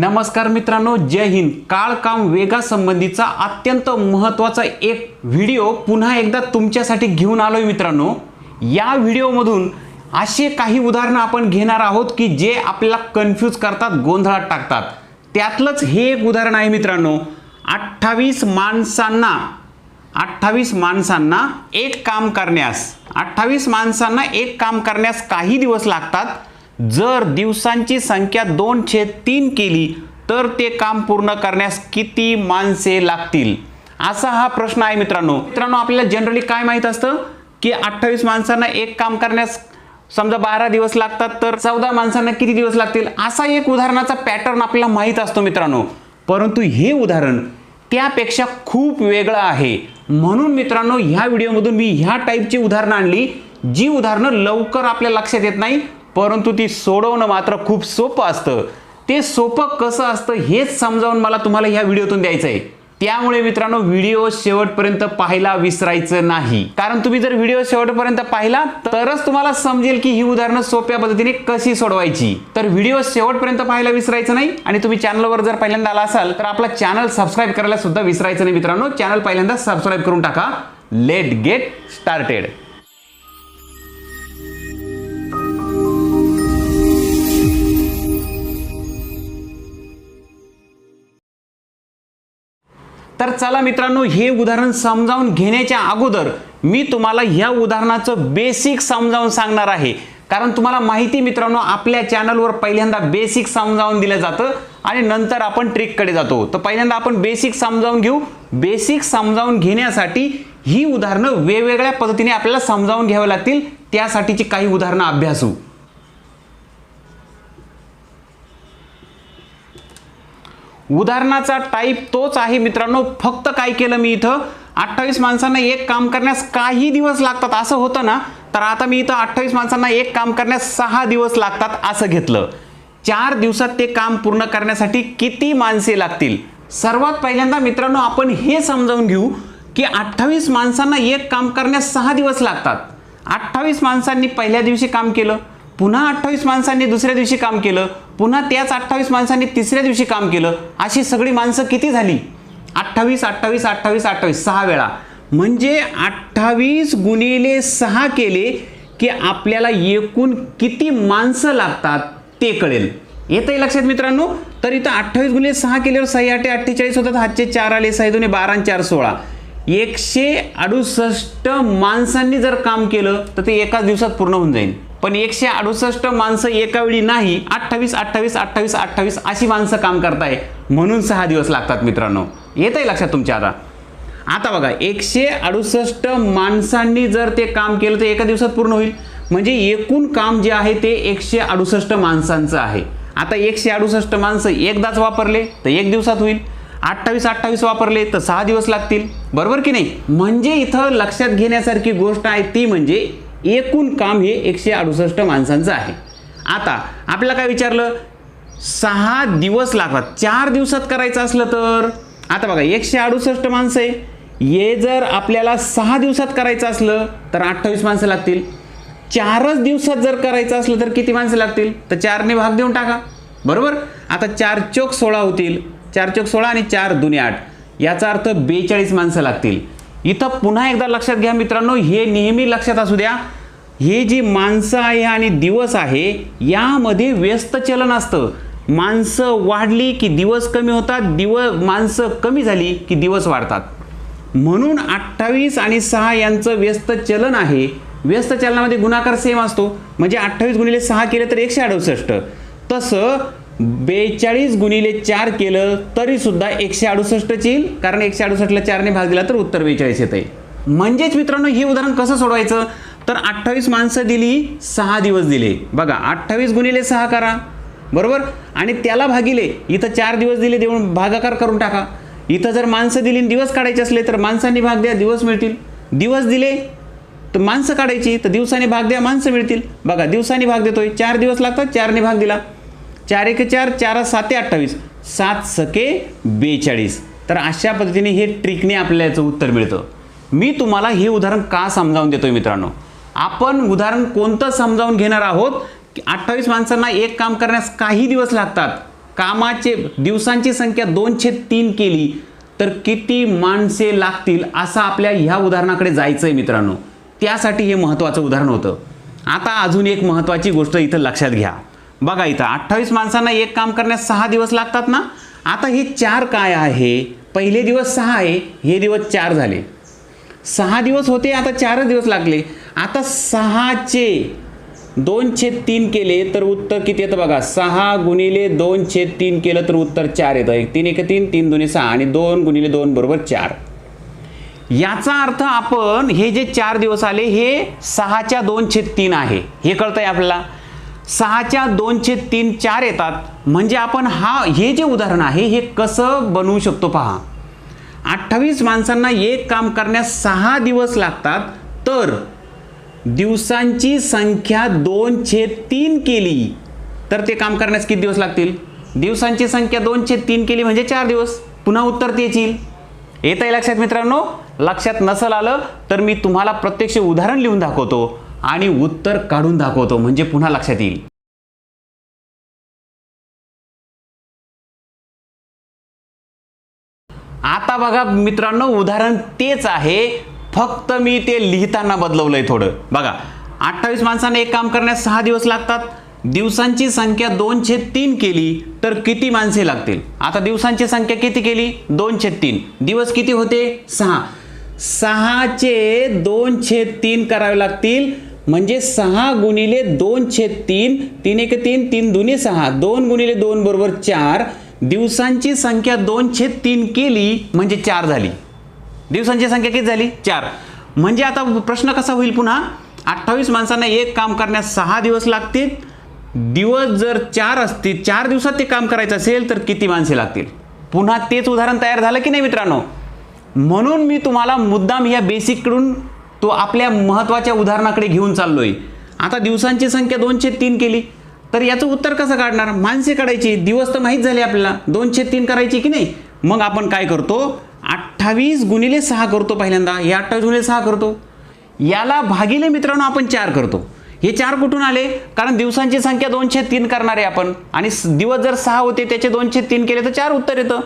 नमस्कार मित्रांनो जय हिंद. काळ काम वेगा संबंधीचा अत्यंत महत्त्वाचा एक व्हिडिओ पुन्हा एकदा तुमच्यासाठी घेऊन आलोय मित्रांनो. या व्हिडिओमधून असे काही उदाहरणं आपण घेणार आहोत की जे आपल्याला कन्फ्यूज करतात गोंधळात टाकतात. त्यातलंच हे एक उदाहरण आहे मित्रांनो. अठ्ठावीस माणसांना अठ्ठावीस माणसांना एक काम करण्यास अठ्ठावीस माणसांना एक काम करण्यास काही दिवस लागतात. जर दिवसांची संख्या दोन छेद तीन केली तर ते काम पूर्ण करण्यास किती माणसे लागतील? असा हा प्रश्न आहे मित्रांनो. मित्रांनो आपल्याला जनरली काय माहीत असतं? की अठ्ठावीस माणसांना एक काम करण्यास समजा बारा दिवस लागतात तर चौदा माणसांना किती दिवस लागतील? असा एक उदाहरणाचा पॅटर्न आपल्याला माहीत असतो मित्रांनो. परंतु हे उदाहरण त्यापेक्षा खूप वेगळं आहे. म्हणून मित्रांनो ह्या व्हिडिओमधून मी ह्या टाईपची उदाहरणं आणली जी उदाहरणं लवकर आपल्या लक्षात येत नाही परंतु ती सोडवणं मात्र खूप सोपं असतं. ते सोपं कसं असतं हेच समजावून मला तुम्हाला ह्या व्हिडिओतून द्यायचं आहे त्यामुळे मित्रांनो व्हिडिओ शेवटपर्यंत पाहायला विसरायचं नाही. कारण तुम्ही जर व्हिडिओ शेवटपर्यंत पाहिला तरच तुम्हाला समजेल की ही उदाहरणं सोप्या पद्धतीने कशी सोडवायची. तर व्हिडिओ शेवटपर्यंत पाहायला विसरायचं नाही आणि तुम्ही चॅनलवर जर पहिल्यांदा आला असाल तर आपला चॅनल सबस्क्राईब करायला सुद्धा विसरायचं नाही मित्रांनो. चॅनल पहिल्यांदा सबस्क्राईब करून टाका. Let get started. तर चला मित्रांनो हे उदाहरण समजावून घेण्याच्या अगोदर मी तुम्हाला ह्या उदाहरणाचं बेसिक समजावून सांगणार आहे. कारण तुम्हाला माहिती मित्रांनो आपल्या चॅनलवर पहिल्यांदा बेसिक समजावून दिलं जातं आणि नंतर आपण ट्रिककडे जातो. तर पहिल्यांदा आपण बेसिक समजावून घेऊ. बेसिक समजावून घेण्यासाठी ही उदाहरणं वेगवेगळ्या पद्धतीने आपल्याला समजावून घ्यावी लागतील. त्यासाठीची काही उदाहरणं अभ्यासू. उदाहरणाचा टाईप तोच आहे मित्रांनो. फक्त काय केलं मी इथं? अठ्ठावीस माणसांना एक काम करण्यास काही दिवस लागतात. असं होतं ना तर आता मी इथं अठ्ठावीस माणसांना एक काम करण्यास सहा दिवस लागतात असं घेतलं. चार दिवसात ते काम पूर्ण करण्यासाठी किती माणसे लागतील? सर्वात पहिल्यांदा मित्रांनो आपण हे समजावून घेऊ की अठ्ठावीस माणसांना एक काम करण्यास सहा दिवस लागतात. अठ्ठावीस माणसांनी पहिल्या दिवशी काम केलं? पुन्हा अठ्ठावीस माणसांनी दुसऱ्या दिवशी काम केलं पुन्हा त्याच अठ्ठावीस माणसांनी तिसऱ्या दिवशी काम केलं अशी सगळी माणसं किती झाली? अठ्ठावीस अठ्ठावीस अठ्ठावीस अठ्ठावीस सहा वेळा. म्हणजे अठ्ठावीस गुणिले सहा केले की आपल्याला एकूण किती माणसं लागतात ते कळेल. येतंही लक्षात मित्रांनो? तर इथं अठ्ठावीस गुणिले सहा केल्यावर सहा आठे अठ्ठेचाळीस होतात हातचे चार आले सहा दोन्ही बारा आणि चार सोळा. एकशे अडुसष्ट माणसांनी जर काम केलं तर ते एकाच दिवसात पूर्ण होऊन जाईल. पण एकशे अडुसष्ट माणसं एका वेळी नाही अठ्ठावीस अठ्ठावीस अठ्ठावीस अठ्ठावीस अशी माणसं काम करताय. म्हणून सहा दिवस लागतात मित्रांनो. येत आहे लक्षात तुमच्या आता. आता बघा एकशे अडुसष्ट माणसांनी जर ते काम केलं तर एका दिवसात पूर्ण होईल. म्हणजे एकूण काम जे आहे ते एकशे अडुसष्ट माणसांचं आहे. आता एकशे अडुसष्ट माणसं एकदाच वापरले तर एक दिवसात होईल. अठ्ठावीस अठ्ठावीस वापरले तर सहा दिवस लागतील. बरोबर की नाही? म्हणजे इथं लक्षात घेण्यासारखी गोष्ट आहे ती म्हणजे एकूण काम हे एकशे अडुसष्ट माणसांचं आहे. आता आपल्याला काय विचारलं? सहा दिवस लागतात. चार दिवसात करायचं असलं तर? आता बघा एकशे अडुसष्ट माणसं आहे. हे जर आपल्याला सहा दिवसात करायचं असलं तर अठ्ठावीस माणसं लागतील. चारच दिवसात जर करायचं असलं तर किती माणसं लागतील? तर चारने भाग देऊन टाका. बरोबर? आता चार चोक सोळा होतील. चार चोक सोळा आणि चार दुने आठ. याचा अर्थ बेचाळीस माणसं लागतील. इथं पुन्हा एकदा लक्षात घ्या मित्रांनो हे नेहमी लक्षात असू द्या. हे जी माणसं आहे आणि दिवस आहे यामध्ये व्यस्त चलन असतं. माणसं वाढली की दिवस कमी होतात दिवस माणसं कमी झाली की दिवस वाढतात. म्हणून अठ्ठावीस आणि सहा यांचं व्यस्त चलन आहे. व्यस्त चलनामध्ये गुणाकार सेम असतो. म्हणजे अठ्ठावीस गुणिले सहा केले तर एकशे अडुसष्ट. तसं बेचाळीस गुणिले चार केलं तरी सुद्धा एकशे अडुसष्टच येईल. कारण एकशे अडुसष्टला चारने भाग दिला तर उत्तर बेचाळीस येत आहे म्हणजेच मित्रांनो हे उदाहरण कसं सोडवायचं? तर अठ्ठावीस माणसं दिली सहा दिवस दिले. बघा अठ्ठावीस गुणिले सहा करा. बरोबर? आणि त्याला भागिले इथं चार दिवस दिले देऊन भागाकार करून टाका. इथं जर माणसं दिली दिवस काढायचे असले तर माणसांनी भाग द्या दिवस मिळतील. दिवस दिले तर माणसं काढायची तर दिवसाने भाग द्या माणसं मिळतील. बघा दिवसाने भाग देतोय. चार दिवस लागतात चारने भाग दिला. चार एक चार चार साते अठ्ठावीस. सात सके बेचाळीस. तर अशा पद्धतीने हे ट्रिकने आपल्याला याचं उत्तर मिळतं. मी तुम्हाला हे उदाहरण का समजावून देतोय मित्रांनो? आपण उदाहरण कोणतं समजावून घेणार आहोत? की अठ्ठावीस माणसांना एक काम करण्यास काही दिवस लागतात. कामाचे दिवसांची संख्या दोनशे तीन केली तर किती माणसे लागतील असं आपल्या ह्या उदाहरणाकडे जायचं आहे मित्रांनो. त्यासाठी हे महत्त्वाचं उदाहरण होतं. आता अजून एक महत्त्वाची गोष्ट इथं लक्षात घ्या. बघा इथं अठ्ठावीस माणसांना एक काम करण्यास सहा दिवस लागतात ना? आता हे चार काय आहे? पहिले दिवस सहा आहे हे दिवस चार झाले. सहा दिवस होते आता चारच दिवस लागले. आता सहाचे दोनशे तीन केले तर उत्तर किती येतं बघा? सहा गुणिले छेद तीन केलं तर उत्तर चार येतं. एक तीन एक तीन तीन दोन्ही सहा आणि दोन गुणिले दोन बरोबर चार. याचा अर्थ आपण हे जे चार दिवस आले हे सहाच्या दोनशे तीन आहे. हे कळतंय आपल्याला? सहाच्या दोनशे तीन चार येतात. म्हणजे आपण हा हे जे उदाहरण आहे हे कसं बनवू शकतो पहा. अठ्ठावीस माणसांना एक काम करण्यास सहा दिवस लागतात. तर दिवसांची संख्या दोनशे तीन केली. तर ते काम करण्यास किती दिवस लागतील? दिवसांची संख्या दोनशे तीन केली म्हणजे चार दिवस. पुन्हा उत्तर तेच येईल. येत आहे लक्षात मित्रांनो? लक्षात नसल आलं तर मी तुम्हाला प्रत्यक्ष उदाहरण लिहून दाखवतो. आणि उत्तर काढून दाखवतो म्हणजे पुन्हा लक्षात येईल. आता बघा मित्रांनो उदाहरण तेच आहे. फक्त मी ते लिहिताना बदलवलंय थोडं. बघा अठ्ठावीस माणसांना एक काम करण्यास सहा दिवस लागतात. दिवसांची संख्या दोनशे तीन केली तर किती माणसे लागतील? आता दिवसांची संख्या किती केली? दोनशे तीन. दिवस किती होते? सहा. सहाचे दोनशे तीन करावे लागतील. म्हणजे सहा गुणिले दोनशे तीन तीन एक तीन तीन दुने सहा. दोन गुणिले दोन बरोबर चार. दिवसांची संख्या दोनशे तीन केली म्हणजे चार झाली. दिवसांची संख्या किती झाली? चार. म्हणजे आता प्रश्न कसा होईल पुन्हा? अठ्ठावीस माणसांना एक काम करण्यास सहा दिवस लागतील. दिवस जर चार असतील चार दिवसात ते काम करायचं असेल तर किती माणसे लागतील? पुन्हा तेच उदाहरण तयार झालं की नाही मित्रांनो? म्हणून मी तुम्हाला मुद्दाम या बेसिककडून तो आपल्या महत्त्वाच्या उदाहरणाकडे घेऊन चाललोय. आता दिवसांची संख्या दोनशे तीन केली. तर याचं उत्तर कसं काढणार? माणसे काढायची. दिवस तर माहीत झाले आपल्याला. दोनशे तीन करायची की नाही? मग आपण काय करतो? अठ्ठावीस गुणिले सहा करतो पहिल्यांदा. हे अठ्ठावीस गुणिले सहा करतो. याला भागिले मित्रांनो आपण चार करतो. हे चार कुठून आले? कारण दिवसांची संख्या दोनशे तीन करणार आहे आपण. आणि दिवस जर सहा होते त्याचे दोनशे तीन केले तर चार उत्तर येतं.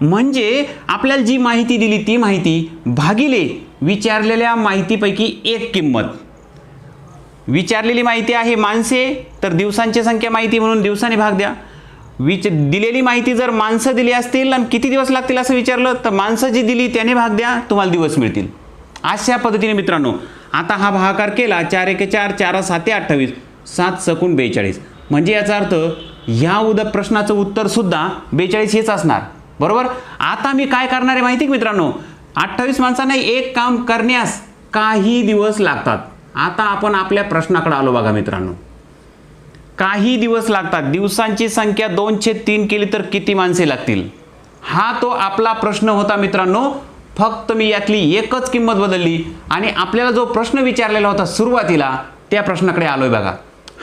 म्हणजे आपल्याला जी माहिती दिली ती माहिती भागिले विचारलेल्या माहितीपैकी एक किंमत. विचारलेली माहिती आहे माणसे तर दिवसांची संख्या माहिती म्हणून दिवसाने भाग द्या. विच दिलेली माहिती जर माणसं दिली असतील आणि किती दिवस लागतील असं विचारलं तर माणसं जी दिली त्याने भाग द्या तुम्हाला दिवस मिळतील. अशा पद्धतीने मित्रांनो आता हा भागाकार केला चार एके चार चार साते अठ्ठावीस सात सकून बेचाळीस. म्हणजे याचा अर्थ ह्या उद प्रश्नाचं उत्तर सुद्धा बेचाळीस हेच असणार. बरोबर? आता मी काय करणार आहे माहिती आहे मित्रांनो? अठ्ठावीस माणसांना एक काम करण्यास काही दिवस लागतात. आता आपण आपल्या प्रश्नाकडे आलो बघा मित्रांनो. काही दिवस लागतात. दिवसांची संख्या दोनशे तीन केली तर किती माणसे लागतील? हा तो आपला प्रश्न होता मित्रांनो. फक्त मी यातली एकच किंमत बदलली. आणि आपल्याला जो प्रश्न विचारलेला होता सुरुवातीला त्या प्रश्नाकडे आलोय बघा.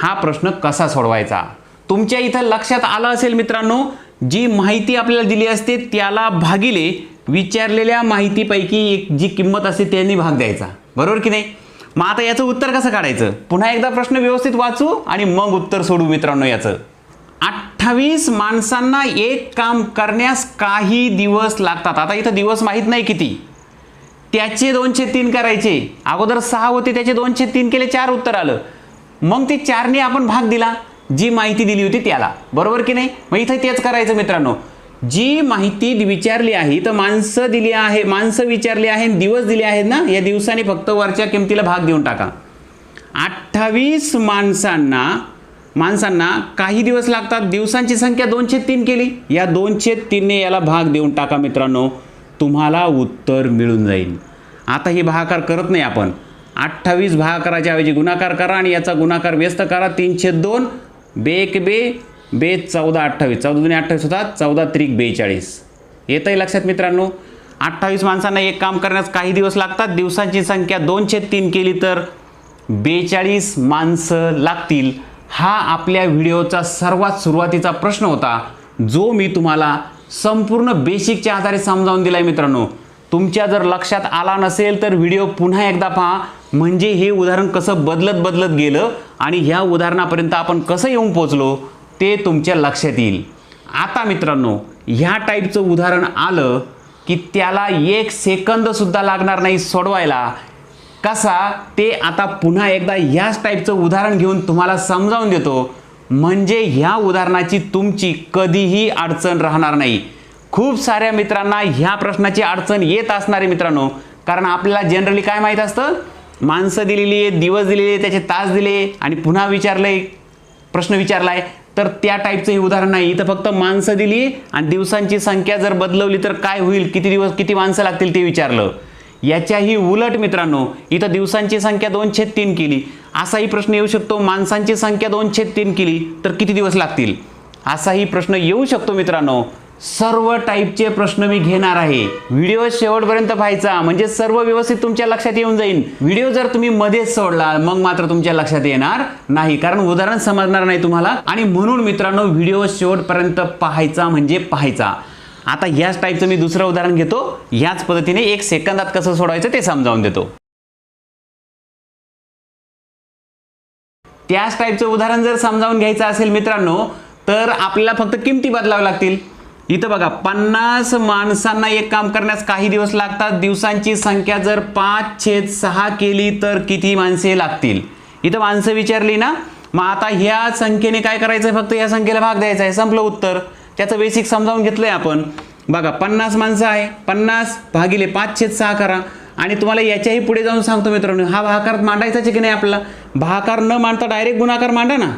हा प्रश्न कसा सोडवायचा? तुमच्या इथं लक्षात आलं असेल मित्रांनो जी माहिती आपल्याला दिली असते त्याला भागिले विचारलेल्या माहितीपैकी एक जी किंमत असते त्यांनी भाग द्यायचा. बरोबर की नाही? मग आता याचं उत्तर कसं काढायचं? पुन्हा एकदा प्रश्न व्यवस्थित वाचू आणि मग उत्तर सोडू मित्रांनो याचं. अठ्ठावीस माणसांना एक काम करण्यास काही दिवस लागतात. आता इथं दिवस माहीत नाही किती. त्याचे दोनशे तीन करायचे. अगोदर सहा होते त्याचे दोनशे तीन केले चार उत्तर आलं. मग ते चारने आपण भाग दिला. जी माहिती दिली होती त्याला. बरोबर की नाही? मग इथं तेच करायचं मित्रांनो. जी माहिती विचारली आहे तर माणसं दिली आहे माणसं विचारली आहे आणि दिवस दिले आहेत ना या दिवसाने फक्त वरच्या किमतीला भाग देऊन टाका. अठ्ठावीस माणसांना माणसांना काही दिवस लागतात? दिवसांची संख्या दोनशे तीन केली. या दोनशे तीनने याला भाग देऊन टाका मित्रांनो. तुम्हाला उत्तर मिळून जाईल. आता हे भागाकार करत नाही आपण. अठ्ठावीस भागाकाराच्या ऐवजी गुणाकार करा आणि याचा गुणाकार व्यस्त करा. तीनशे दोन बे एक बे बे चौदा अठ्ठावीस. चौदा दोन्ही अठ्ठावीस होतात चौदा त्रिक बेचाळीस. येतं आहे लक्षात मित्रांनो अठ्ठावीस माणसांना एक काम करण्यास काही दिवस लागतात. दिवसांची संख्या दोनशे तीन केली तर बेचाळीस माणसं लागतील. हा आपल्या व्हिडिओचा सर्वात सुरुवातीचा प्रश्न होता जो मी तुम्हाला संपूर्ण बेसिकच्या आधारे समजावून दिला आहे मित्रांनो. तुमच्या जर लक्षात आला नसेल तर व्हिडिओ पुन्हा एकदा पहा. म्हणजे हे उदाहरण कसं बदलत बदलत गेलं आणि ह्या उदाहरणापर्यंत आपण कसं येऊन पोचलो ते तुमच्या लक्षात येईल. आता मित्रांनो ह्या टाईपचं उदाहरण आलं की त्याला एक सेकंदसुद्धा लागणार नाही सोडवायला. कसा? ते आता पुन्हा एकदा ह्याच टाईपचं उदाहरण घेऊन तुम्हाला समजावून देतो. म्हणजे ह्या उदाहरणाची तुमची कधीही अडचण राहणार नाही. खूप साऱ्या मित्रांना ह्या प्रश्नाची अडचण येत असणारे मित्रांनो कारण आपल्याला जनरली काय माहीत असतं? माणसं दिलेली आहे दिवस दिलेले त्याचे तास दिले आणि पुन्हा विचारलंय प्रश्न विचारलाय. तर त्या टाईपचं हे उदाहरण नाही. इथं फक्त माणसं दिली आणि दिवसांची संख्या जर बदलवली तर काय होईल? किती दिवस किती माणसं लागतील ते विचारलं? याच्याही उलट मित्रांनो इथं दिवसांची संख्या दोनशे तीन केली. असाही प्रश्न येऊ शकतो माणसांची संख्या दोनशे तीन केली तर किती दिवस लागतील? असाही प्रश्न येऊ शकतो मित्रांनो. सर्व टाईपचे प्रश्न मी घेणार आहे. व्हिडिओ शेवटपर्यंत पाहायचा. म्हणजे सर्व व्यवस्थित तुमच्या लक्षात येऊन जाईल व्हिडिओ जर तुम्ही मध्येच सोडला मग मात्र तुमच्या लक्षात येणार नाही. कारण उदाहरण समजणार नाही तुम्हाला. आणि म्हणून मित्रांनो व्हिडिओ शेवटपर्यंत पाहायचा म्हणजे पाहायचा. आता याच टाईपचं मी दुसरं उदाहरण घेतो. याच पद्धतीने एक सेकंदात कसं सोडवायचं ते समजावून देतो. त्याच टाईपचं उदाहरण जर समजावून घ्यायचं असेल मित्रांनो तर आपल्याला फक्त किमती बदलाव्या लागतील. इथं बघा पन्नास माणसांना एक काम करण्यास काही दिवस लागतात. दिवसांची संख्या जर पाच छेद सहा केली तर किती माणसे लागतील? इथं माणसं विचारली ना मग आता ह्या संख्येने काय करायचं फक्त या संख्येला भाग द्यायचा आहे संपलं उत्तर. त्याचं बेसिक समजावून घेतलंय आपण. बघा पन्नास माणसं आहे. पन्नास भागिले पाच छेद सहा करा. आणि तुम्हाला याच्याही पुढे जाऊन सांगतो मित्रांनो हा भाकार मांडायचाच की नाही आपला? भाकार न मांडता डायरेक्ट गुणाकार मांडा ना.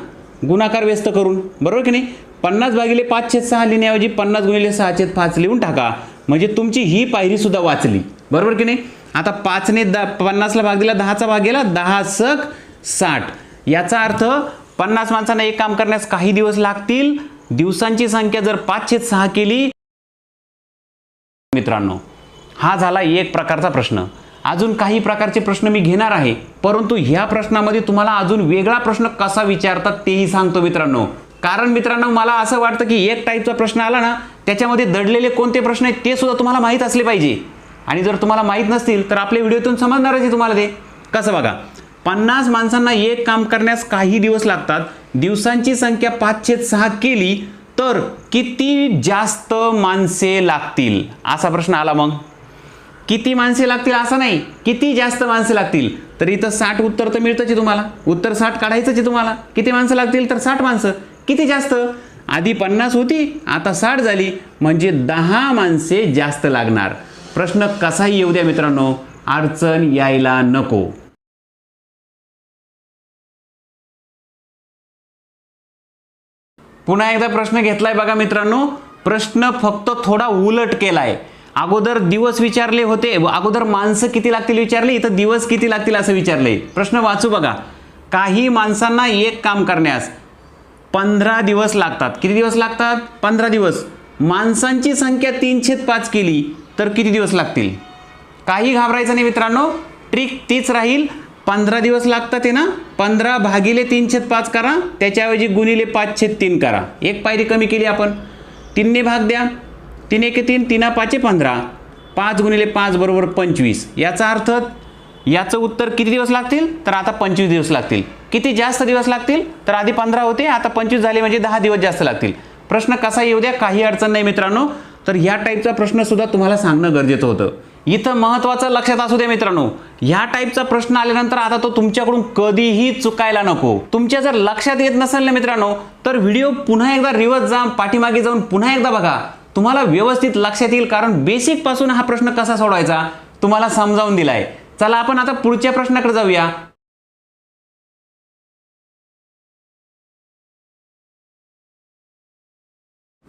गुणाकार व्यस्त करून. बरोबर की नाही? पन्नास भागिले पाच छेद सहा लिहिण्याऐवजी पन्नास गुणिले सहा छेद पाच लिहून टाका. म्हणजे तुमची ही पायरी सुद्धा वाचली. बरोबर की नाही? आता पाचने द पन्नासला भाग दिला दहाचा भाग गेला दहा सक साठ. याचा अर्थ पन्नास माणसांना एक काम करण्यास काही दिवस लागतील. दिवसांची संख्या जर पाच छेद सहा केली मित्रांनो हा झाला एक प्रकारचा प्रश्न. अजून काही प्रकारचे प्रश्न मी घेणार आहे परंतु ह्या प्रश्नामध्ये तुम्हाला अजून वेगळा प्रश्न कसा विचारतात तेही सांगतो मित्रांनो. कारण मित्रांनो मला असं वाटतं की एक टाईपचा प्रश्न आला ना त्याच्यामध्ये दडलेले कोणते प्रश्न आहेत ते सुद्धा तुम्हाला माहीत असले पाहिजे. आणि जर तुम्हाला माहीत नसतील तर आपल्या व्हिडिओतून समजणारच आहे तुम्हाला ते. कसं बघा पन्नास माणसांना एक काम करण्यास काही दिवस लागतात. दिवसांची संख्या पाचशे सहा केली तर किती जास्त माणसे लागतील? असा प्रश्न आला मग. किती माणसे लागतील असं नाही किती जास्त माणसे लागतील? तर इथं साठ उत्तर तर मिळतंच आहे तुम्हाला. उत्तर साठ काढायचंच आहे तुम्हाला. किती माणसं लागतील? तर साठ माणसं. किती जास्त? आधी पन्नास होती आता साठ झाली. म्हणजे दहा माणसे जास्त लागणार. प्रश्न कसाही येऊ द्या मित्रांनो अडचण यायला नको. पुन्हा एकदा प्रश्न घेतलाय बघा मित्रांनो. प्रश्न फक्त थोडा उलट केलाय. अगोदर दिवस विचारले होते अगोदर माणसं किती लागतील विचारले इथं दिवस किती लागतील असं विचारले. प्रश्न वाचू बघा. काही माणसांना एक काम करण्यास पंधरा दिवस लागतात. किती दिवस लागतात? पंधरा दिवस. माणसांची संख्या तीन छेद पाच केली तर किती दिवस लागतील? काही घाबरायचं नाही मित्रांनो. ट्रिक तीच राहील. पंधरा दिवस लागतात आहे ना? पंधरा भागिले तीन छेद पाच करा. त्याच्याऐवजी गुणिले पाच छेद तीन करा. एक पायरी कमी केली आपण. तीनने भाग द्या. तीन एके तीन तीना पाचे पंधरा. पाच गुणिले पाच बरोबर पंचवीस. याचा अर्थ याचं उत्तर किती दिवस लागतील? तर आता पंचवीस दिवस लागतील. किती जास्त दिवस लागतील? तर आधी पंधरा होते आता पंचवीस झाले म्हणजे दहा दिवस जास्त लागतील. प्रश्न कसा येऊ द्या काही अडचण नाही मित्रांनो. तर ह्या टाईपचा प्रश्नसुद्धा तुम्हाला सांगणं गरजेचं होतं. इथं महत्त्वाचं लक्षात असू द्या मित्रांनो. ह्या टाईपचा प्रश्न आल्यानंतर आता तो तुमच्याकडून कधीही चुकायला नको. तुमच्या जर लक्षात येत नसेल ना मित्रांनो तर व्हिडिओ पुन्हा एकदा रिवर्स जा पाठीमागे जाऊन पुन्हा एकदा बघा. तुम्हाला व्यवस्थित लक्षात येईल कारण बेसिकपासून हा प्रश्न कसा सोडवायचा तुम्हाला समजावून दिलाय. चला आपण आता पुढच्या प्रश्नाकडे जाऊया.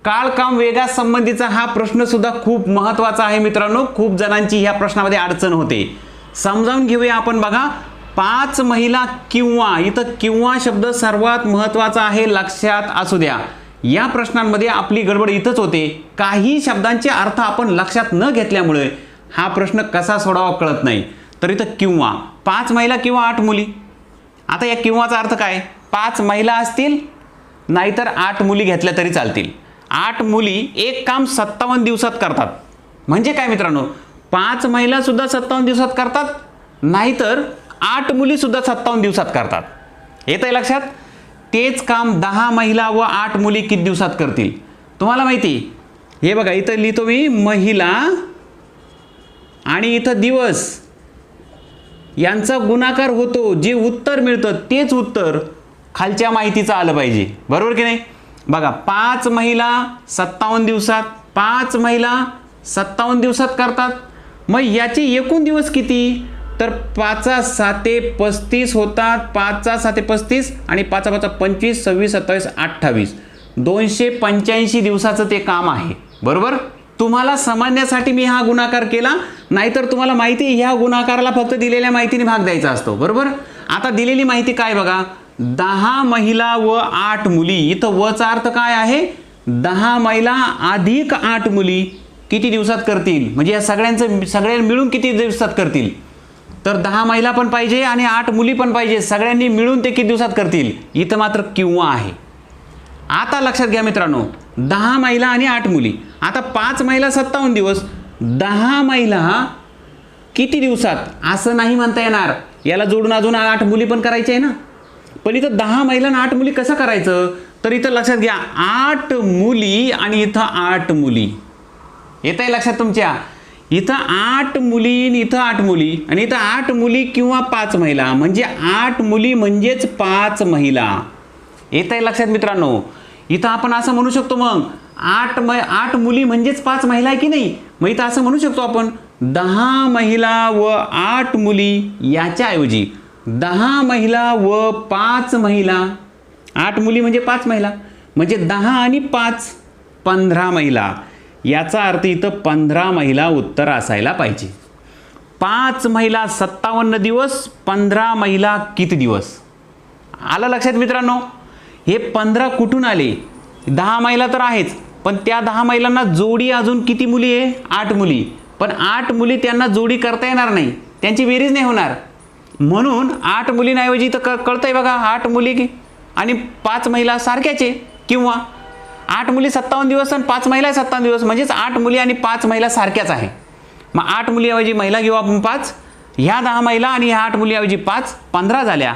काळ काम वेगा संबंधीचा हा प्रश्न सुद्धा खूप महत्त्वाचा आहे मित्रांनो. खूप जणांची ह्या प्रश्नामध्ये अडचण होते. समजावून घेऊया आपण बघा. पाच महिला किंवा इथं किंवा शब्द सर्वात महत्त्वाचा आहे लक्षात असू द्या. या प्रश्नांमध्ये आपली गडबड इथंच होते. काही शब्दांचे अर्थ आपण लक्षात न घेतल्यामुळे हा प्रश्न कसा सोडावा कळत नाही. तर इथं किंवा. पाच महिला किंवा आठ मुली. आता या किंवाचा अर्थ काय? पाच महिला असतील नाहीतर आठ मुली घेतल्या तरी चालतील. आठ मुली एक काम सत्तावन्न दिवसात करतात. म्हणजे काय मित्रांनो? पाच महिला सुद्धा सत्तावन्न दिवसात करतात नाहीतर आठ मुली सुद्धा सत्तावन्न दिवसात करतात. येत आहे लक्षात? तेच काम दहा महिला व आठ मुली किती दिवसात करतील? तुम्हाला माहिती? हे बघा इथं लिहितो मी महिला आणि इथं दिवस. यांचा गुणाकार होतो जे उत्तर मिळतं तेच उत्तर खालच्या माहितीचं आलं पाहिजे. बरोबर की नाही? बघा पाच महिला सत्तावन्न दिवसात पाच महिला सत्तावन्न दिवसात करतात. मग याचे एकूण दिवस किती? तर पाचा साते पस्तीस होतात पाचचा साते पस्तीस आणि पाचा पाचा पंचवीस सव्वीस सत्तावीस अठ्ठावीस. दोनशे पंच्याऐंशी दिवसाचं ते काम आहे. बरोबर? तुम्हाला समजण्यासाठी मी हा गुणाकार केला नाहीतर तुम्हाला माहिती ह्या गुणाकाराला फक्त दिलेल्या माहितीने भाग द्यायचा असतो. बरोबर? आता दिलेली माहिती काय बघा? दहा महिला व आठ मुली. इथं वचा अर्थ काय आहे? दहा महिला अधिक आठ मुली किती दिवसात करतील? म्हणजे या सगळ्यांचं सगळ्या मिळून किती दिवसात करतील? तर दहा महिला पण पाहिजे आणि आठ मुली पण पाहिजे. सगळ्यांनी मिळून ते किती दिवसात करतील? इथं मात्र किंवा आहे. आता लक्षात घ्या मित्रांनो दहा महिला आणि आठ मुली. आता पाच महिला सत्तावन्न दिवस. दहा महिला किती दिवसात? असं नाही म्हणता येणार. याला जोडून अजून आठ मुली पण करायच्या आहे ना? पण इथं दहा महिला आणि आठ मुली कसं करायचं? तर इथं लक्षात घ्या आठ मुली आणि इथं आठ मुली. येत आहे लक्षात तुमच्या? इथं आठ मुली इथं आठ मुली. आणि इथं आठ मुली किंवा पाच महिला. म्हणजे आठ मुली म्हणजेच पाच महिला. येत आहे लक्षात मित्रांनो? इथं आपण असं म्हणू शकतो मग आठ मै आठ मुली म्हणजेच पाच महिला आहे की नाही? मग इथं असं म्हणू शकतो आपण दहा महिला व आठ मुली याच्याऐवजी. दहा महिला व पाच महिला. आठ मुली म्हणजे पाच महिला. म्हणजे दहा आणि पाच पंधरा महिला. याचा अर्थ इथं पंधरा महिला उत्तर असायला पाहिजे. पाच महिला सत्तावन्न दिवस पंधरा महिला किती दिवस? आलं लक्षात मित्रांनो? हे पंधरा कुठून आले? दहा महिला तर आहेच पण त्या दहा महिलांना जोडी अजून किती मुली आहे? आठ मुली. पण आठ मुली त्यांना जोडी करता येणार नाही. त्यांची बेरीज नाही होणार. म्हणून आठ मुलींऐवजी तर क कळतंय बघा आठ मुली की आणि पाच महिला सारख्याचे किंवा आठ मुली सत्तावन्न दिवस आणि पाच महिला सत्तावन्न दिवस म्हणजेच आठ मुली आणि पाच महिला सारख्याच आहे. मग आठ मुलीऐवजी महिला घेऊ आपण पाच ह्या दहा महिला आणि ह्या आठ मुलीऐवजी पाच पंधरा झाल्या.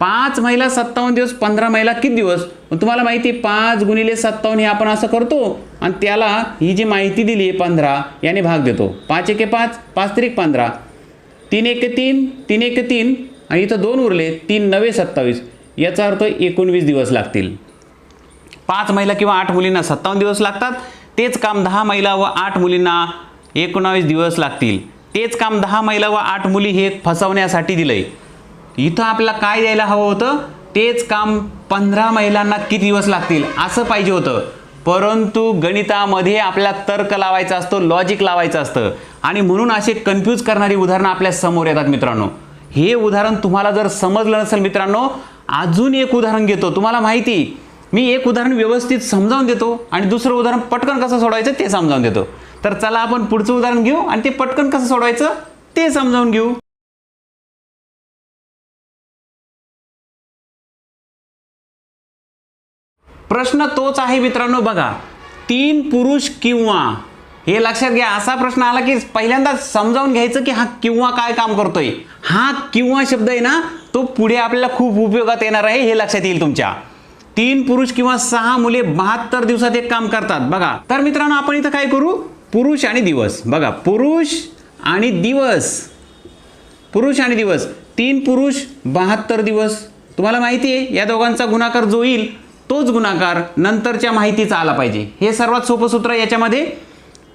पाच महिला सत्तावन्न दिवस पंधरा महिला किती दिवस? तुम्हाला माहिती आहे, पाच गुणिले सत्तावन्न हे आपण असं करतो आणि त्याला ही जी माहिती दिली आहे पंधरा याने भाग देतो. पाच एके पाच पाच त्रिक पंधरा. तीन एक तीन तीन एक तीन आणि इथं दोन उरले तीन नवे सत्तावीस. याचा अर्थ एकोणवीस दिवस लागतील. पाच महिला किंवा आठ मुलींना सत्तावन्न दिवस लागतात. तेच काम दहा महिला व आठ मुलींना एकोणावीस दिवस लागतील. तेच काम दहा महिला व आठ मुली हे फसवण्यासाठी दिलंय. इथं आपल्याला काय द्यायला हवं होतं? तेच काम पंधरा महिलांना किती दिवस लागतील? असं पाहिजे होतं. परंतु गणितामध्ये आपल्याला तर्क लावायचा असतो लॉजिक लावायचं असतं. आणि म्हणून असे कन्फ्यूज करणारी उदाहरणं आपल्यासमोर येतात मित्रांनो. हे उदाहरण तुम्हाला जर समजलं नसेल मित्रांनो अजून एक उदाहरण घेतो. तुम्हाला माहिती मी एक उदाहरण व्यवस्थित समजावून देतो आणि दुसरं उदाहरण पटकन कसं सोडवायचं ते समजावून देतो. तर चला आपण पुढचं उदाहरण घेऊ आणि ते पटकन कसं सोडवायचं ते समजावून घेऊ. प्रश्न तोच आहे मित्रांनो बघा. तीन पुरुष किंवा. हे लक्षात घ्या असा प्रश्न आला की पहिल्यांदा समजावून घ्यायचं की हा किंवा काय काम करतोय. हा किंवा शब्द आहे ना तो पुढे आपल्याला खूप उपयोगात येणार आहे हे लक्षात येईल तुमच्या. तीन पुरुष किंवा सहा मुले बहात्तर दिवसात एक काम करतात. बघा. तर मित्रांनो आपण इथं काय करू? पुरुष आणि दिवस. बघा पुरुष आणि दिवस. पुरुष आणि दिवस. तीन पुरुष बहात्तर दिवस. तुम्हाला माहिती आहे या दोघांचा गुणाकार जो येईल तोच गुणाकार नंतरच्या माहितीचा आला पाहिजे. हे सर्वात सोपं सूत्र याच्यामध्ये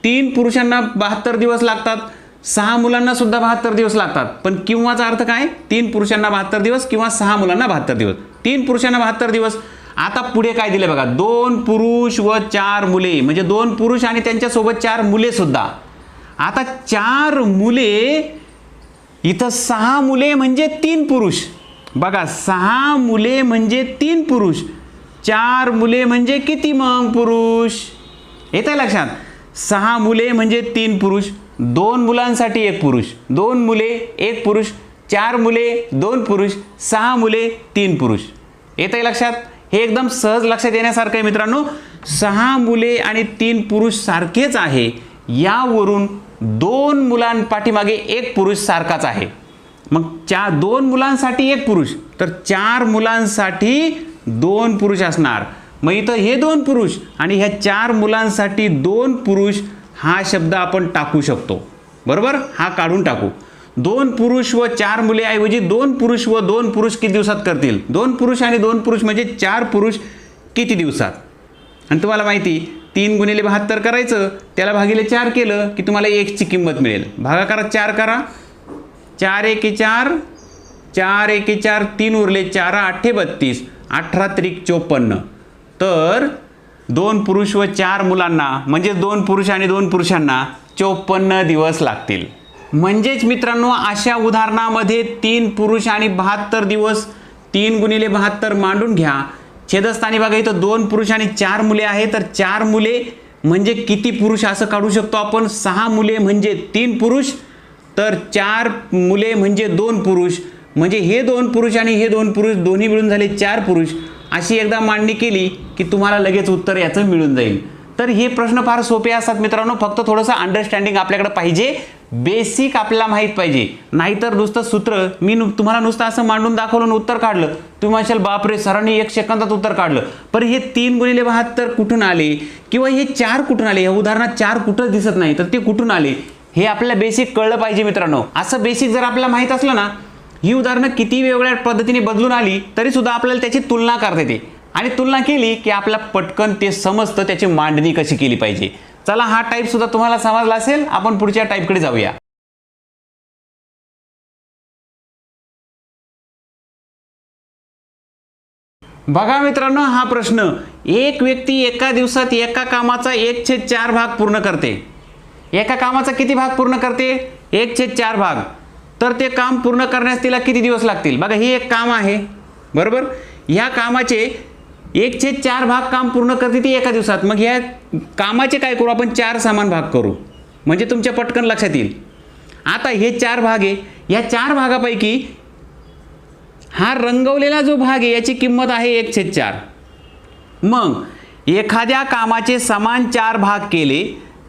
तीन पुरुषांना बहात्तर दिवस लागतात. सहा मुलांना सुद्धा बहात्तर दिवस लागतात. पण किंवाचा अर्थ काय? तीन पुरुषांना बहात्तर दिवस किंवा सहा मुलांना बहात्तर दिवस. तीन पुरुषांना बहात्तर दिवस. आता पुढे काय दिलं बघा. दोन पुरुष व चार मुले. म्हणजे दोन पुरुष आणि त्यांच्यासोबत चार मुले सुद्धा. आता चार मुले इथं सहा मुले म्हणजे तीन पुरुष. बघा सहा मुले म्हणजे तीन पुरुष. चार मुले म्हणजे किती मग पुरुष? येत आहे लक्षात? सहा मुले म्हणजे तीन पुरुष दोन मुलांसाठी एक पुरुष दोन मुले एक पुरुष चार मुले दोन पुरुष सहा मुले तीन पुरुष. येत आहे लक्षात? हे एकदम सहज लक्षात येण्यासारखं आहे मित्रांनो. सहा मुले आणि तीन पुरुष सारखेच आहे. यावरून दोन मुलांपाठीमागे एक पुरुष सारखाच आहे. मग चार दोन मुलांसाठी एक पुरुष तर चार मुलांसाठी दोन पुरुष असणार. मग इथं हे दोन पुरुष आणि ह्या चार मुलांसाठी दोन पुरुष हा शब्द आपण टाकू शकतो. बरोबर? हा काढून टाकू. दोन पुरुष व चार मुले ऐवजी दोन पुरुष व दोन पुरुष किती दिवसात करतील? दोन पुरुष आणि दोन पुरुष म्हणजे चार पुरुष किती दिवसात? आणि तुम्हाला माहिती तीन गुणिले बहात्तर करायचं त्याला भागिले चार केलं की तुम्हाला एकची किंमत मिळेल. भागाकारात चार करा. चार एके चार चार एके चार तीन उरले चार आठे बत्तीस. अठरा त्रिक चोपन्न. तर दोन पुरुष व चार मुलांना म्हणजे दोन पुरुष आणि दोन पुरुषांना चोपन्न दिवस लागतील. म्हणजेच मित्रांनो अशा उदाहरणामध्ये तीन पुरुष आणि बहात्तर दिवस तीन गुणिले बहात्तर मांडून घ्या. छेदस्थानी बघा इथं दोन पुरुष आणि चार मुले आहे तर चार मुले म्हणजे किती पुरुष असं काढू शकतो आपण? सहा मुले म्हणजे तीन पुरुष तर चार मुले म्हणजे दोन पुरुष. म्हणजे हे दोन पुरुष आणि हे दोन पुरुष दोन्ही मिळून झाले चार पुरुष अशी एकदा मांडणी केली की तुम्हाला लगेच उत्तर याचं मिळून जाईल. तर हे प्रश्न फार सोपे असतात मित्रांनो फक्त थोडंसं अंडरस्टँडिंग आपल्याकडे पाहिजे बेसिक आपल्याला माहीत पाहिजे. नाहीतर नुसतं सूत्र मी नु तुम्हाला नुसतं असं मांडून दाखवलं उत्तर काढलं. तुम्ही म्हणशाल बापरे सरांनी एक सेकंदात उत्तर काढलं. पण हे तीन गुणिले बहात्तर कुठून आले? किंवा हे चार कुठून आले? या उदाहरणात चार कुठं दिसत नाही तर ते कुठून आले? हे आपल्याला बेसिक कळलं पाहिजे मित्रांनो. असं बेसिक जर आपल्याला माहीत असलं ना ही उदाहरणं किती वेगवेगळ्या पद्धतीने बदलून आली तरी सुद्धा आपल्याला त्याची तुलना करता येते. आणि तुलना केली की आपल्याला पटकन ते समजतं त्याची मांडणी कशी केली पाहिजे. चला हा टाईप सुद्धा तुम्हाला समजला असेल आपण पुढच्या टाईपकडे जाऊया. बघा मित्रांनो हा प्रश्न. एक व्यक्ती एका दिवसात एका कामाचा एक छेद चार भाग पूर्ण करते. एका कामाचा किती भाग पूर्ण करते? एक छेद चार भाग. तर ते काम पूर्ण करण्यास तिला किती दिवस लागतील? बघा हे एक काम आहे. बरोबर? ह्या कामाचे एक छेद चार भाग काम पूर्ण करते ती एका दिवसात. मग ह्या कामाचे काय करू? आपण चार समान भाग करू. म्हणजे तुमच्या पटकन लक्षात येईल. आता हे चार भाग आहे. या चार भागापैकी हा रंगवलेला जो भाग आहे याची किंमत आहे एक छेद चार. मग एखाद्या कामाचे समान चार भाग केले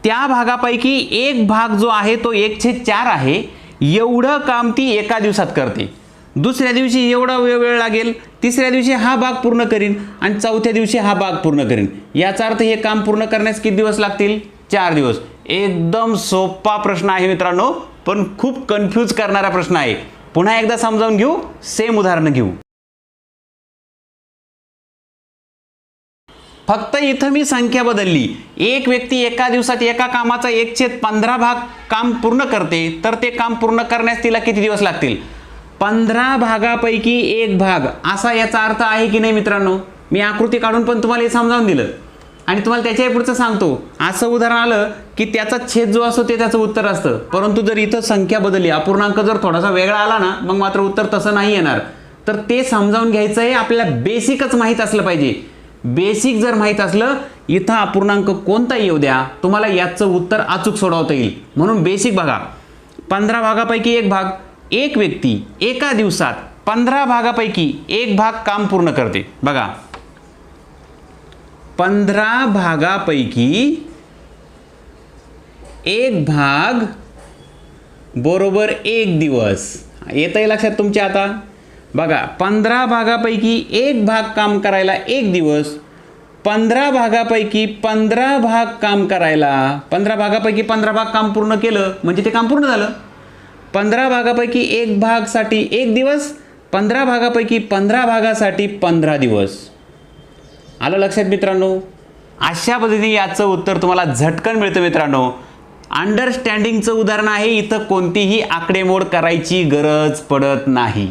त्या भागापैकी एक भाग जो आहे तो एक छेद चार आहे. एवढं काम ती एका दिवसात करते. दुसऱ्या दिवशी एवढा वेळ वेळ लागेल तिसऱ्या दिवशी हा भाग पूर्ण करीन आणि चौथ्या दिवशी हा भाग पूर्ण करीन. याचा अर्थ हे काम पूर्ण करण्यास किती दिवस लागतील? चार दिवस. एकदम सोपा प्रश्न आहे मित्रांनो पण खूप कन्फ्यूज करणारा प्रश्न आहे. पुन्हा एकदा समजावून घेऊ सेम उदाहरणं घेऊ. फक्त इथं मी संख्या बदलली. एक व्यक्ती एका दिवसात एका कामाचा एक छेद पंधरा भाग काम पूर्ण करते तर ते काम पूर्ण करण्यास तिला किती दिवस लागतील? पंधरा भागापैकी एक भाग. असा याचा अर्थ आहे की नाही मित्रांनो? मी आकृती काढून पण तुम्हाला हे समजावून दिलं. आणि तुम्हाला त्याच्याही पुढचं सांगतो. असं उदाहरण आलं की त्याचा छेद जो असतो ते त्याचं उत्तर असतं. परंतु जर इथं संख्या बदलली अपूर्णांक जर थोडासा वेगळा आला ना मग मात्र उत्तर तसं नाही येणार. तर ते समजावून घ्यायचं हे आपल्याला बेसिकच माहीत असलं पाहिजे. बेसिक जर माहीत असलं इथं अपूर्णांक कोणता येऊ द्या तुम्हाला याचं उत्तर अचूक सोडवता येईल. म्हणून बेसिक बघा. पंधरा भागापैकी एक भाग एक व्यक्ती एका दिवसात पंधरा भागापैकी एक भाग काम पूर्ण करते. बघा. पंधरा भागापैकी एक भाग बरोबर एक दिवस. येत आहे लक्षात तुमच्या आता? बघा पंधरा भागापैकी एक भाग काम करायला एक दिवस पंधरा भागापैकी पंधरा भाग काम करायला पंधरा भागापैकी पंधरा भाग काम पूर्ण केलं म्हणजे ते काम पूर्ण झालं. पंधरा भागापैकी एक भागसाठी एक दिवस पंधरा भागापैकी पंधरा भागासाठी पंधरा दिवस. आलं लक्षात मित्रांनो? अशा पद्धतीने याचं उत्तर तुम्हाला झटकन मिळतं मित्रांनो. अंडरस्टँडिंगचं उदाहरण आहे इथं कोणतीही आकडेमोड करायची गरज पडत नाही.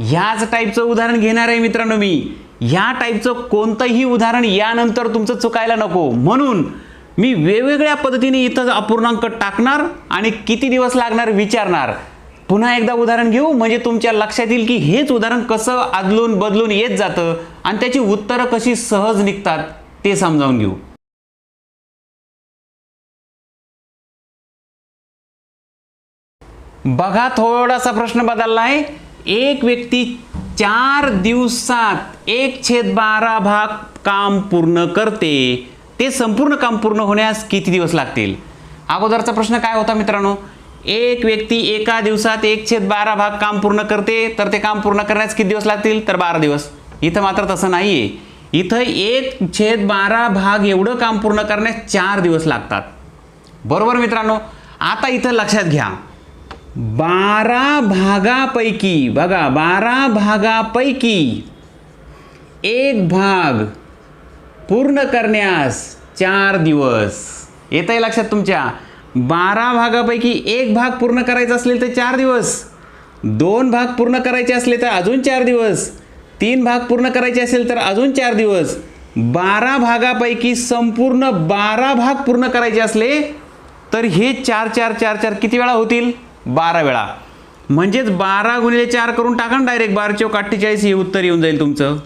ह्याच टाईपचं उदाहरण घेणार आहे मित्रांनो मी. ह्या टाईपचं कोणतंही उदाहरण यानंतर तुमचं चुकायला नको. म्हणून मी वेगवेगळ्या पद्धतीने इथं अपूर्णांक टाकणार आणि किती दिवस लागणार विचारणार. पुन्हा एकदा उदाहरण घेऊ म्हणजे तुमच्या लक्षात येईल की हेच उदाहरण कसं आदलून बदलून येत जातं आणि त्याची उत्तरं कशी सहज निघतात ते समजावून घेऊ. बघा थोडासा प्रश्न बदलला आहे. एक व्यक्ती चार दिवसात एक छेद बारा भाग काम पूर्ण करते. ते संपूर्ण काम पूर्ण होण्यास किती दिवस लागतील? अगोदरचा प्रश्न काय होता मित्रांनो? एक व्यक्ती एका दिवसात एक छेद बारा भाग काम पूर्ण करते तर ते काम पूर्ण करण्यास किती दिवस लागतील? तर बारा दिवस. इथं मात्र तसं नाही आहे इथं एक छेद बारा भाग एवढं काम पूर्ण करण्यास चार दिवस लागतात. बरोबर मित्रांनो? आता इथं लक्षात घ्या. बारा भागापैकी बघा बारा भागापैकी एक भाग पूर्ण करण्यास चार दिवस. येत आहे लक्षात तुमच्या? बारा भागापैकी एक भाग पूर्ण करायचा असेल तर चार दिवस. दोन भाग पूर्ण करायचे असले तर अजून चार दिवस. तीन भाग पूर्ण करायचे असेल तर अजून चार दिवस. बारा भागापैकी संपूर्ण बारा भाग पूर्ण करायचे असले तर हे चार चार चार चार किती वेळा होतील? बारा वेळा. म्हणजेच बारा गुणिले चार करून टाका ना डायरेक्ट बारा चौक अठ्ठेचाळीस हे उत्तर येऊन जाईल तुमचं.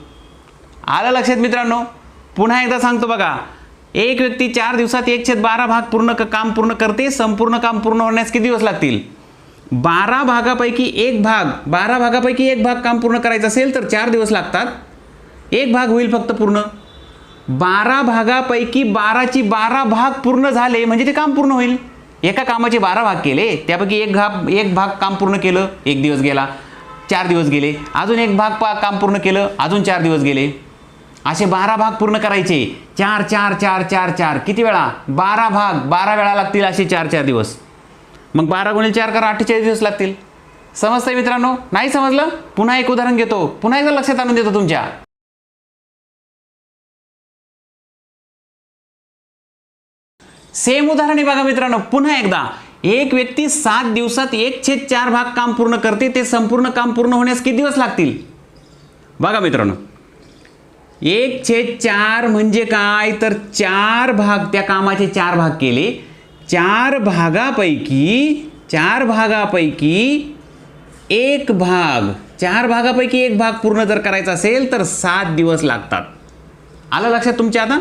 आलं लक्षात मित्रांनो? पुन्हा एकदा सांगतो बघा. एक व्यक्ती चार दिवसात एक छेद बारा भाग पूर्ण क- काम पूर्ण करते संपूर्ण काम पूर्ण होण्यास किती दिवस लागतील? बारा भागापैकी एक भाग बारा भागापैकी एक भाग काम पूर्ण करायचं असेल तर चार दिवस लागतात. एक भाग होईल फक्त पूर्ण. बारा भागापैकी बाराची बारा भाग पूर्ण झाले म्हणजे ते काम पूर्ण होईल. एका कामाचे बारा भाग केले त्यापैकी एक भाग एक भाग काम पूर्ण केलं एक दिवस गेला चार दिवस गेले अजून एक भाग पा काम पूर्ण केलं अजून चार दिवस गेले. असे बारा भाग पूर्ण करायचे. चार चार चार चार चार. किती वेळा? बारा भाग बारा वेळा लागतील असे चार चार दिवस. मग बारा गुणिले चार करा अठ्ठेचाळीस दिवस लागतील. समजतंय मित्रांनो? नाही समजलं? पुन्हा एक उदाहरण घेतो. पुन्हा एकदा लक्षात आणून देतो तुमच्या. सेम उदाहरण आहे बघा मित्रांनो. पुन्हा एकदा एक व्यक्ती सात दिवसात एक छेद चार भाग काम पूर्ण करते ते संपूर्ण काम पूर्ण होण्यास किती दिवस लागतील? बघा मित्रांनो. एक छेद चार म्हणजे काय? तर चार भाग त्या कामाचे चार भाग केले. चार भागापैकी चार भागापैकी एक भाग चार भागापैकी एक भाग पूर्ण जर करायचा असेल तर सात दिवस लागतात. आलं लक्षात तुमच्या आता?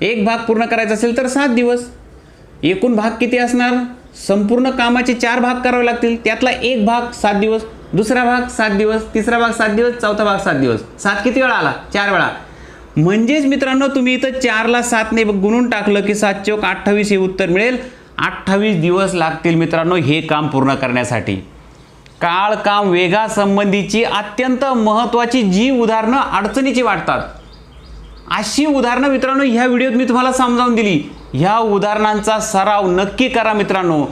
एक भाग पूर्ण करायचा असेल तर सात दिवस. एकूण भाग किती असणार? संपूर्ण कामाचे चार भाग करावे लागतील. त्यातला एक भाग सात दिवस दुसरा भाग सात दिवस तिसरा भाग सात दिवस चौथा भाग सात दिवस. सात किती वेळा आला? चार वेळा. म्हणजेच मित्रांनो तुम्ही इथं चारला सातने गुणून टाकलं की सात चौक अठ्ठावीस हे उत्तर मिळेल. अठ्ठावीस दिवस लागतील मित्रांनो हे काम पूर्ण करण्यासाठी. काळ काम वेगासंबंधीची अत्यंत महत्त्वाची जी उदाहरणं अडचणीची वाटतात. अशी उदाहरणं मित्रांनो ह्या व्हिडिओत मी तुम्हाला समजावून दिली. ह्या उदाहरणांचा सराव नक्की करा मित्रांनो.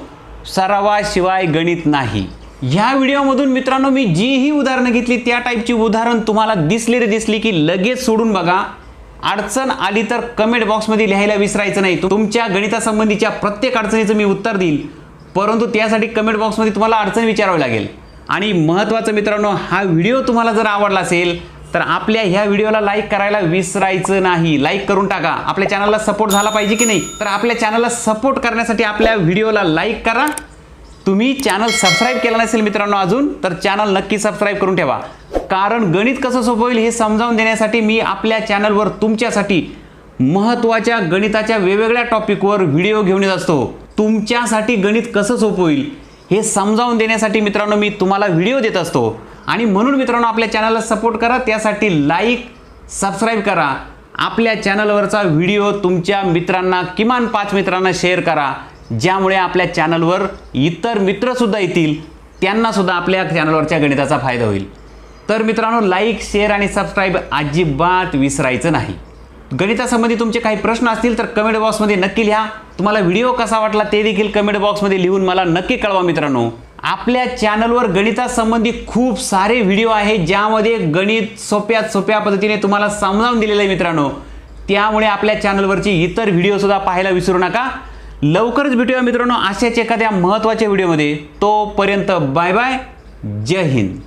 सरावाशिवाय गणित नाही. ह्या व्हिडिओमधून मित्रांनो मी जी ही उदाहरणं घेतली. त्या टाईपची उदाहरण तुम्हाला दिसली रे दिसली की लगेच सोडून बघा. अडचण आली तर कमेंट बॉक्समध्ये लिहायला विसरायचं नाही. तुमच्या गणितासंबंधीच्या प्रत्येक अडचणीचं मी उत्तर देईल. परंतु त्यासाठी कमेंट बॉक्समध्ये तुम्हाला अडचण विचारावी लागेल. आणि महत्त्वाचं मित्रांनो हा व्हिडिओ तुम्हाला जर आवडला असेल तर आपल्या ह्या व्हिडिओला लाईक करायला विसरायचं नाही. लाईक करून टाका. आपल्या चॅनलला सपोर्ट झाला पाहिजे की नाही? तर आपल्या चॅनलला सपोर्ट करण्यासाठी आपल्या व्हिडिओला लाईक करा. तुम्ही चॅनल सबस्क्राईब केलं नसेल मित्रांनो अजून तर चॅनल नक्की सबस्क्राईब करून ठेवा. कारण गणित कसं सोपं होईल हे समजावून देण्यासाठी मी आपल्या चॅनलवर तुमच्यासाठी महत्त्वाच्या गणिताच्या वेगवेगळ्या टॉपिकवर व्हिडिओ घेऊन येत असतो. तुमच्यासाठी गणित कसं सोपं होईल हे समजावून देण्यासाठी मित्रांनो मी तुम्हाला व्हिडिओ देत असतो. आणि म्हणून मित्रांनो आपल्या चॅनलला सपोर्ट करा त्यासाठी लाईक सबस्क्राईब करा. आपल्या चॅनलवरचा व्हिडिओ तुमच्या मित्रांना किमान पाच मित्रांना शेअर करा. ज्यामुळे आपल्या चॅनलवर इतर मित्रसुद्धा येतील त्यांनासुद्धा आपल्या चॅनलवरच्या गणिताचा फायदा होईल. तर मित्रांनो लाईक शेअर आणि सबस्क्राईब अजिबात विसरायचं नाही. गणितासंबंधी तुमचे काही प्रश्न असतील तर कमेंट बॉक्समध्ये नक्की लिहा. तुम्हाला व्हिडिओ कसा वाटला ते देखील कमेंट बॉक्समध्ये लिहून मला नक्की कळवा मित्रांनो. आपल्या चॅनलवर गणितासंबंधी खूप सारे व्हिडिओ आहेत ज्यामध्ये गणित सोप्यात सोप्या पद्धतीने तुम्हाला समजावून दिलेलं आहे मित्रांनो. त्यामुळे आपल्या चॅनलवरची इतर व्हिडिओसुद्धा पाहायला विसरू नका. लवकरच भेटूया मित्रांनो अशाच एखाद्या महत्त्वाच्या व्हिडिओमध्ये. तोपर्यंत बाय बाय. जय हिंद.